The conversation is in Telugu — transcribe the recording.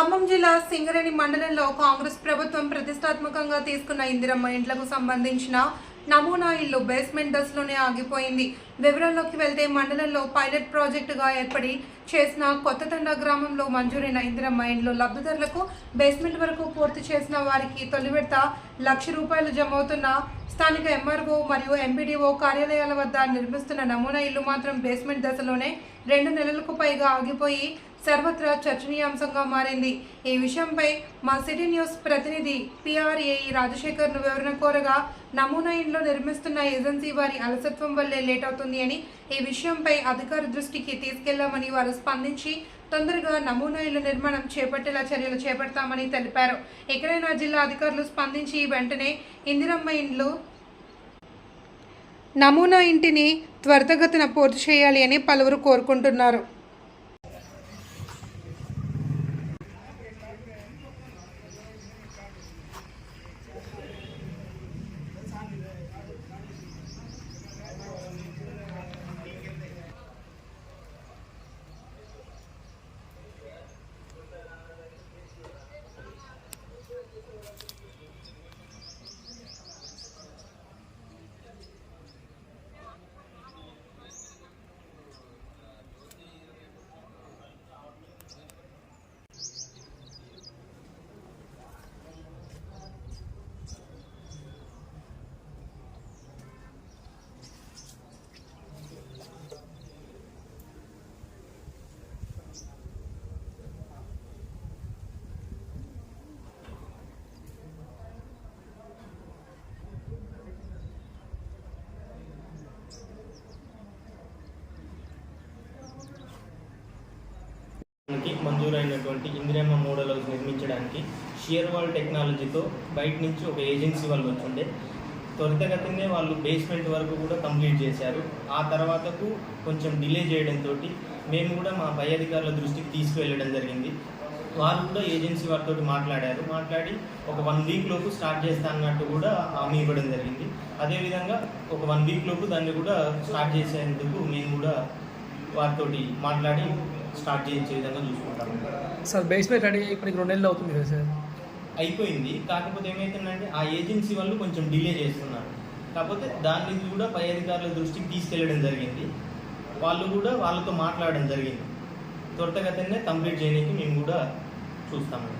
ఖమ్మం జిల్లా సింగరేణి మండలంలో కాంగ్రెస్ ప్రభుత్వం ప్రతిష్టాత్మకంగా తీసుకున్న ఇందిరమ్మ ఇండ్లకు సంబంధించిన నమూనా ఇల్లు బేస్మెంట్ దశలోనే ఆగిపోయింది. వివరాల్లోకి వెళ్తే మండలంలో పైలట్ ప్రాజెక్టుగా ఏర్పడి చేసిన కొత్తతండ గ్రామంలో మంజూరైన ఇందిరమ్మ ఇండ్లు లబ్ధిదారులకు బేస్మెంట్ వరకు పూర్తి చేసిన వారికి తొలి విడత లక్ష రూపాయలు జమ అవుతున్న స్థానిక ఎంఆర్ఓ మరియు ఎంపీడీఓ కార్యాలయాల వద్ద నిర్మిస్తున్న నమూనా ఇల్లు మాత్రం బేస్మెంట్ దశలోనే రెండు నెలలకు పైగా ఆగిపోయి సర్వత్రా చర్చనీయాంశంగా మారింది. ఈ విషయంపై మా సిటీ న్యూస్ ప్రతినిధి పిఆర్ఏఈ రాజశేఖర్ను వివరణ కోరగా నమూనా ఇండ్లు నిర్మిస్తున్న ఏజెన్సీ వారి అలసత్వం వల్లే లేట్ అవుతుంది అని ఈ విషయంపై అధికార దృష్టికి తీసుకెళ్ళామని వారు స్పందించి తొందరగా నమూనా ఇళ్ళ నిర్మాణం చేపట్టేలా చర్యలు చేపడతామని తెలిపారు. ఎక్కడైనా జిల్లా అధికారులు స్పందించి వెంటనే ఇందిరమ్మ ఇండ్లు నమూనా ఇంటిని త్వరితగతిన పూర్తి చేయాలి అని పలువురు కోరుకుంటున్నారు. మనకి మంజూరైనటువంటి ఇందిరమ్మ మోడల్ హౌస్ నిర్మించడానికి షియర్ వాల్ టెక్నాలజీతో బయట నుంచి ఒక ఏజెన్సీ వాళ్ళు వచ్చిండే. త్వరితగతినే వాళ్ళు బేస్మెంట్ వరకు కూడా కంప్లీట్ చేశారు. ఆ తర్వాతకు కొంచెం డిలే చేయడంతో మేము కూడా మా పై అధికారుల దృష్టికి తీసుకువెళ్ళడం జరిగింది. వాళ్ళు కూడా ఏజెన్సీ వారితో మాట్లాడారు. మాట్లాడి ఒక వన్ వీక్ లోపు స్టార్ట్ చేస్తా అన్నట్టు కూడా హామీ ఇవ్వడం జరిగింది. అదేవిధంగా ఒక వన్ వీక్ లోపు దాన్ని కూడా స్టార్ట్ చేసేందుకు మేము కూడా వారితోటి మాట్లాడి స్టార్ట్ చేయించే విధంగా చూసుకుంటాము. సార్ బేస్మెంట్ రెడీ ఇప్పటికి రెండు నెలలు అవుతుంది కదా సార్? అయిపోయింది. కాకపోతే ఏమైతుందంటే ఆ ఏజెన్సీ వాళ్ళు కొంచెం డిలే చేస్తున్నారు. కాకపోతే దాన్ని కూడా పై అధికారుల దృష్టికి తీసుకెళ్ళడం జరిగింది. వాళ్ళు కూడా వాళ్ళతో మాట్లాడడం జరిగింది. త్వరితగతినే కంప్లీట్ చేయడానికి మేము కూడా చూస్తాము.